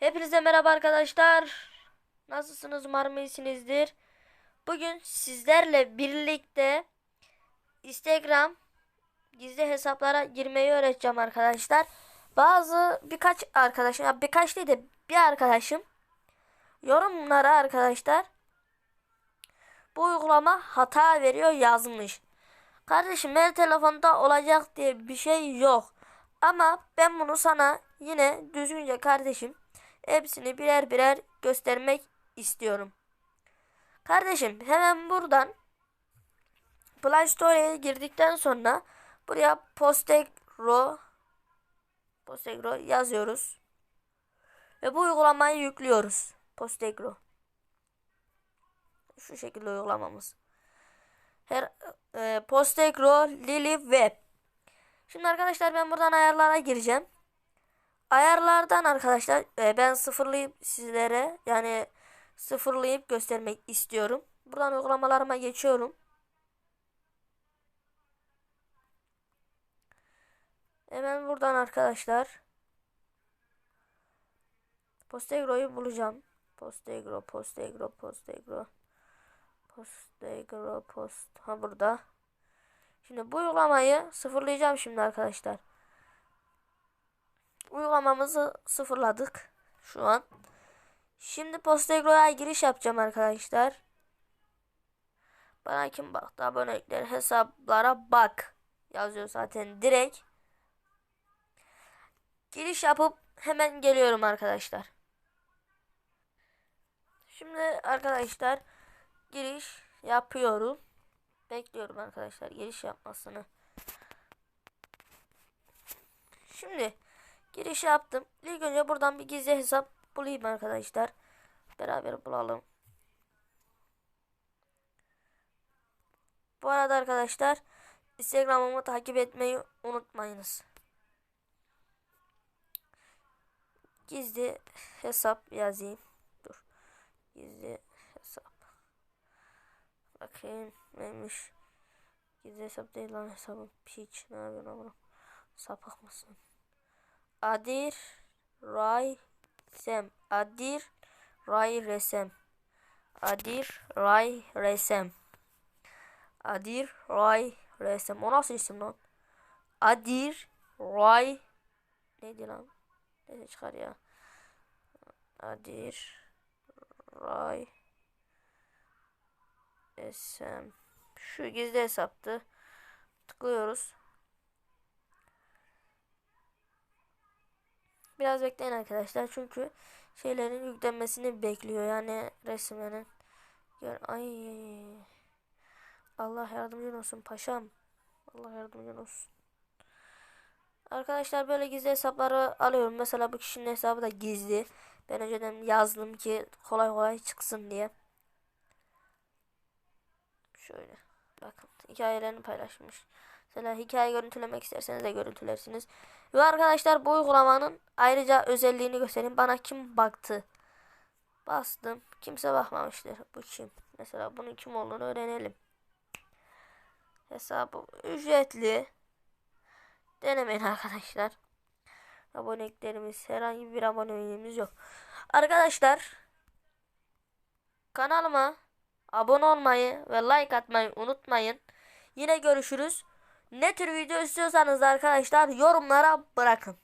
Hepinize merhaba arkadaşlar. Nasılsınız? Umarım iyisinizdir. Bugün sizlerle birlikte Instagram gizli hesaplara girmeyi öğreteceğim arkadaşlar. Bazı birkaç arkadaşım, ya birkaç değil de bir arkadaşım yorumlara arkadaşlar bu uygulama hata veriyor yazmış. Kardeşim her telefonda olacak diye bir şey yok. Ama ben bunu sana yine düzgünce kardeşim hepsini birer birer göstermek istiyorum. Kardeşim hemen buradan Play Store'ya girdikten sonra buraya Postegro Postegro yazıyoruz. Ve bu uygulamayı yüklüyoruz. Postegro. Şu şekilde uygulamamız. Her e, Postegro Lily Web. Şimdi arkadaşlar ben buradan ayarlara gireceğim. Ayarlardan arkadaşlar e, ben sıfırlayıp sizlere yani sıfırlayıp göstermek istiyorum. Buradan uygulamalarıma geçiyorum. Hemen buradan arkadaşlar Postegro'yu bulacağım. Postegro, Postegro, Postegro. Postegro, Post. Ha burada. Şimdi bu uygulamayı sıfırlayacağım şimdi arkadaşlar. Uygulamamızı sıfırladık şu an. Şimdi Postegro'ya giriş yapacağım arkadaşlar. Bana kim baktı? Abonelikler hesaplara bak. Yazıyor zaten direkt. Giriş yapıp hemen geliyorum arkadaşlar. Şimdi arkadaşlar giriş yapıyorum. Bekliyorum arkadaşlar giriş yapmasını. Şimdi giriş yaptım. İlk önce buradan bir gizli hesap bulayım arkadaşlar. Beraber bulalım. Bu arada arkadaşlar Instagram'ımı takip etmeyi unutmayınız. Gizli hesap yazayım. Dur. Gizli hesap. Bakayım neymiş. Gizli hesap değil lan hesabım. Piç ne yapıyorsun oğlum? Sapık mısın? Adir Ray Sem. Adir Ray Resem. Adir Ray Resem. Adir Ray Resem. O nasıl isim lan? Adir Ray neydi lan? Neyse çıkar ya. Adir Ray Resem. Şu gizli hesaptı. Tıklıyoruz. Biraz bekleyin arkadaşlar çünkü şeylerin yüklenmesini bekliyor yani resimlerin. Ay Allah yardımcın olsun paşam. Allah yardımcın olsun. Arkadaşlar böyle gizli hesapları alıyorum. Mesela bu kişinin hesabı da gizli. Ben önceden yazdım ki kolay kolay çıksın diye. Şöyle bakın hikayelerini paylaşmış. Mesela hikaye görüntülemek isterseniz de görüntülersiniz. Ve arkadaşlar bu uygulamanın ayrıca özelliğini göstereyim. Bana kim baktı? Bastım. Kimse bakmamıştır. Bu kim? Mesela bunun kim olduğunu öğrenelim. Hesabı ücretli. Denemeyin arkadaşlar. Aboneliklerimiz herhangi bir aboneliğimiz yok. Arkadaşlar kanalıma abone olmayı ve like atmayı unutmayın. Yine görüşürüz. Ne tür video istiyorsanız da arkadaşlar yorumlara bırakın.